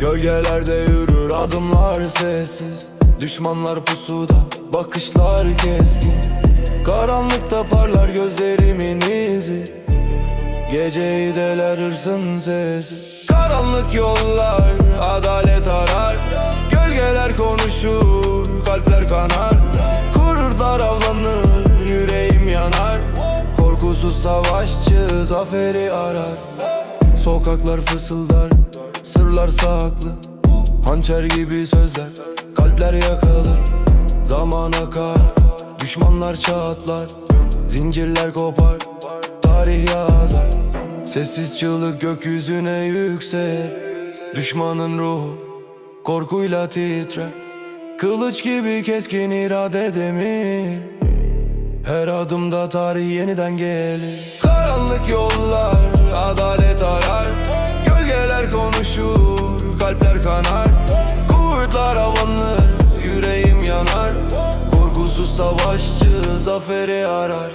Gölgelerde yürür adımlar sessiz. Düşmanlar pusuda bakışlar keskin. Karanlıkta parlar gözlerimin izi. Geceyi deler hırsın sesi. Karanlık yollar adalet arar. Gölgeler konuşur kalpler kanar. Kururlar avlanır yüreğim yanar. Korkusuz savaşçı zaferi arar Sokaklar fısıldar Sırlar saklı Hançer gibi sözler Kalpler yakılır Zaman akar Düşmanlar çatlar Zincirler kopar Tarih yazar Sessiz çığlık gökyüzüne yüksel Düşmanın ruhu Korkuyla titrer Kılıç gibi keskin irade demir her adımda tarih yeniden gelir Karanlık yollar zamanın zaferi arar.